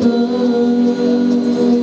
Love.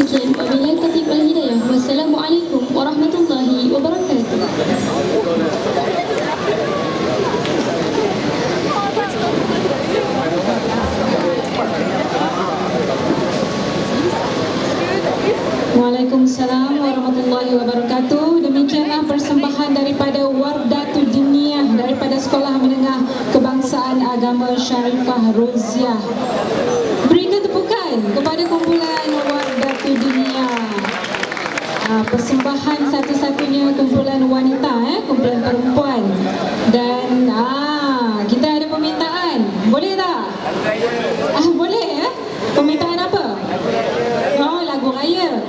Sekian wabillahi taufiq wal hidayah. Wassalamualaikum warahmatullahi wabarakatuh. Waalaikumsalam warahmatullahi wabarakatuh. Demikianlah persembahan daripada Wardah perempuan. Dan ah, kita ada permintaan. Boleh tak? Ah, boleh eh? Permintaan apa? Oh, lagu raya.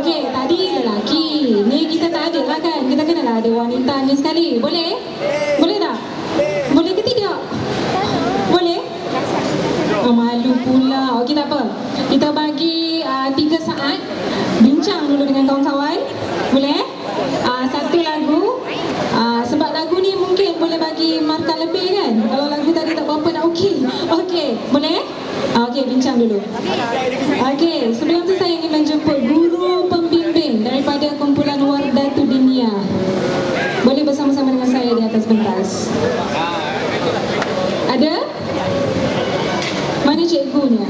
Okey, tadi lelaki. Ni kita tak ada lah kan? Kita kenalah ada wanita ni sekali. Boleh? Boleh tak? Boleh ke tidak? Boleh? Oh, malu pula. Okey, tak apa. Kita bagi uh, tiga saat bincang dulu dengan kawan-kawan. Boleh? Uh, satu lagu. Uh, sebab lagu mungkin boleh bagi markah lebih kan? Kalau lagu tadi tak berapa nak okey. Okey, boleh? Okey, bincang dulu. Okey, sebelum tu saya ingin menjemput guru pembimbing daripada kumpulan Wardatul Dinia. Boleh bersama-sama dengan saya di atas pentas. Ada? Mana cikgunya?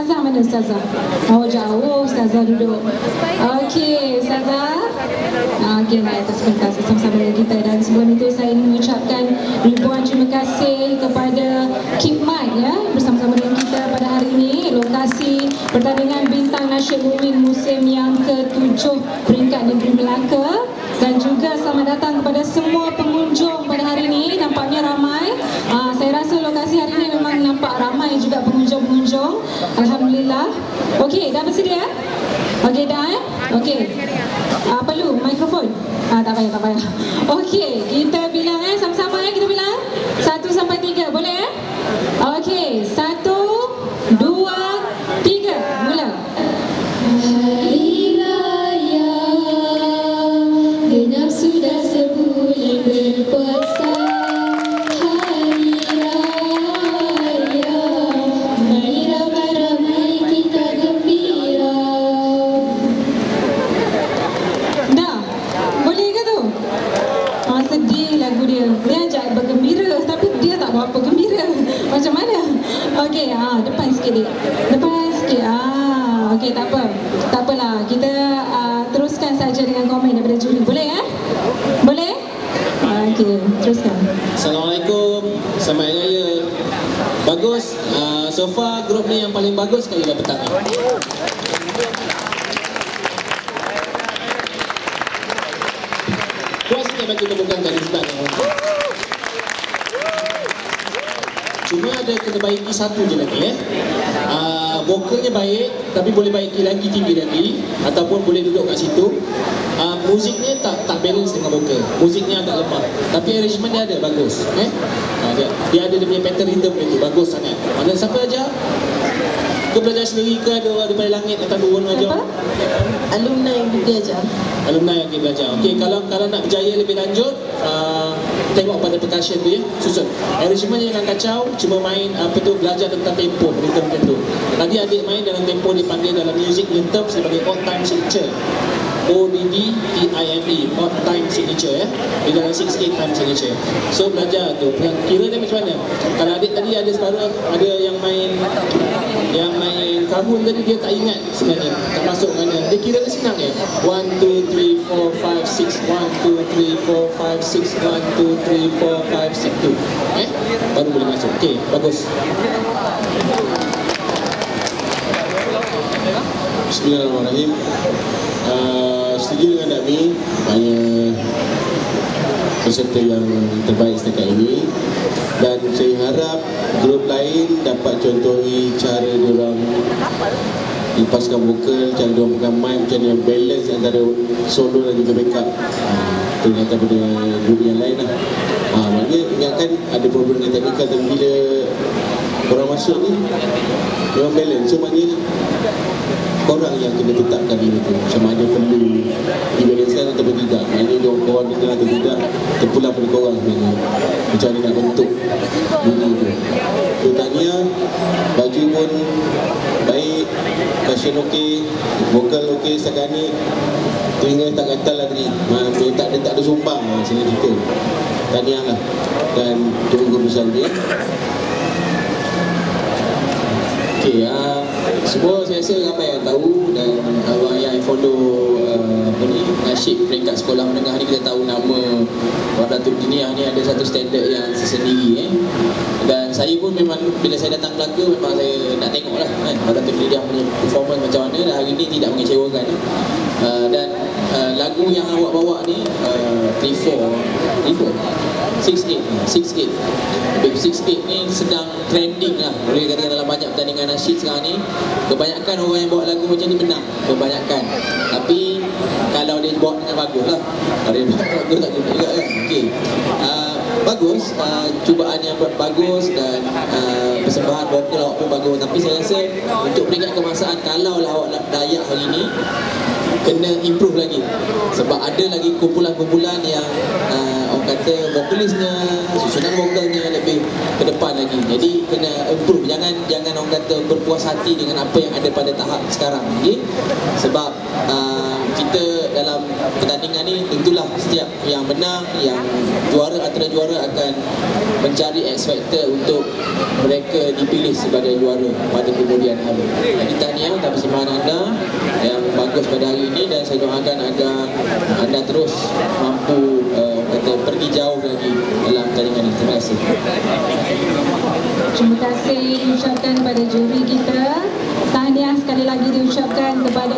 Ustazah mana Ustazah? Oh jauh Ustazah duduk. Okey Ustazah. Ah, Okey naik atas pentas bersama-sama dengan kita dan sebelum itu saya ingin mengucapkan ribuan terima kasih kepada Kipmat ya bersama-sama dengan kita pada hari ini lokasi pertandingan bintang nasyid Mumin musim yang ke-7 peringkat negeri Melaka dan juga selamat datang kepada semua pengunjung pada hari ini nampaknya ramai Ah, saya rasa lokasi hari ini memang nampak ramai juga pengunjung-pengunjung Alhamdulillah Okey, dah bersedia? Okey, dah eh? Okey Ah, perlu mikrofon? Ah, tak payah, tak payah Okey, kita bilang eh sama-sama eh kita bilang Satu sampai tiga, boleh eh? Assalamualaikum, selamat Hari Raya. Bagus, uh, so far grup ni yang paling bagus sekali dah petang ni. Puas sikit bagi tepukan tadi orang. Cuma ada kena baiki satu je lagi eh. Uh, vokalnya baik tapi boleh baiki lagi tinggi lagi ataupun boleh duduk kat situ. Uh, muziknya tak tak balance dengan vokal. Muziknya agak lemah. Tapi arrangement dia ada bagus eh. Uh, dia, dia ada dia punya pattern rhythm dia tu bagus sangat. Mana siapa aja? Kau belajar sendiri ke ada daripada langit atau turun aja? Apa? alumni yang dia ajar. alumni yang kita belajar. Okey, kalau kalau nak berjaya lebih lanjut, uh, percussion tu ya, susun. Arrangement jangan kacau, cuma main apa tu belajar tentang tempo, rhythm tu. Tadi adik main dalam tempo dipanggil dalam music in terms sebagai odd time signature. O-D-D-T-I-M-E Odd time signature ya Di dalam 6-8 time signature So belajar tu Kira dia macam mana Kalau adik tadi ada separuh Ada yang main Yang main kahun tadi Dia tak ingat sebenarnya Tak masuk mana. Dia kira senang ya 1, 2, 3, 4, 5, 6 1, 2, 3, 4, 5, 6 1, 2, 3, 4, 5, 6 tu Eh? Baru boleh masuk. Okay bagus. Bismillahirrahmanirrahim. Uh, setuju dengan Dami banyak peserta yang terbaik setakat ini dan saya harap grup lain dapat contohi cara diorang lepaskan vokal, cara diorang pegang mic, macam mana balance antara solo dan juga backup. Uh, ternyata pada grup yang lain lah. Uh, maknanya ingatkan ada problem dengan teknikal tapi bila orang masuk ni memang balance. So maknanya korang yang kena tetapkan benda tu sama ada perlu dibalancekan ataupun tidak maknanya dia orang korang kita atau tidak terpulang pada korang sebenarnya macam mana nak bentuk bunyi tu. Tanya baju pun baik fashion okey vokal okey setakat ni telinga tak gatal lah tadi. Ma- dia tak, dia tak ada sumbang lah sini kita tahniah lah. Dan tunggu besar dia Okey, uh, semua saya rasa ramai yang tahu dan abang yang follow uh, apa ni nasyid peringkat sekolah menengah ni kita tahu nama Wadatul Diniah ni ada satu standard yang tersendiri eh. dan saya pun memang bila saya datang Melaka memang saya nak tengok lah kan Wadatul Diniah punya performance macam mana dan hari ni tidak mengecewakan eh. uh, dan uh, lagu yang awak bawa ni uh, 3-4 3-4 6-8 6-8 Big 6-8 ni sedang trending lah. Boleh katakan dalam banyak pertandingan nasyid sekarang ni Kebanyakan orang yang bawa lagu macam ni menang Kebanyakan. Tapi Kalau dia bawa dengan bagus lah. Kalau dia bawa bagus tak guna juga kan? Okay uh, Bagus. Uh, Cubaan yang buat bagus Dan uh, Persembahan vokal awak pun bagus. Tapi saya rasa Untuk peringkat kebangsaan Kalau lah awak nak dayak hari ni kena improve lagi. Sebab ada lagi kumpulan-kumpulan yang uh, orang kata vokalisnya susunan vokalnya lebih ke depan lagi. Jadi kena improve. Jangan jangan orang kata berpuas hati dengan apa yang ada pada tahap sekarang okay? sebab uh, kita dalam pertandingan ni yang menang yang juara antara juara akan mencari X Factor untuk mereka dipilih sebagai juara pada kemudian hari. Jadi tahniah atas persembahan anda yang bagus pada hari ini dan saya doakan agar anda terus mampu uh, kata pergi jauh lagi dalam pertandingan ini. Terima kasih. Terima kasih diucapkan kepada juri kita. Tahniah sekali lagi diucapkan kepada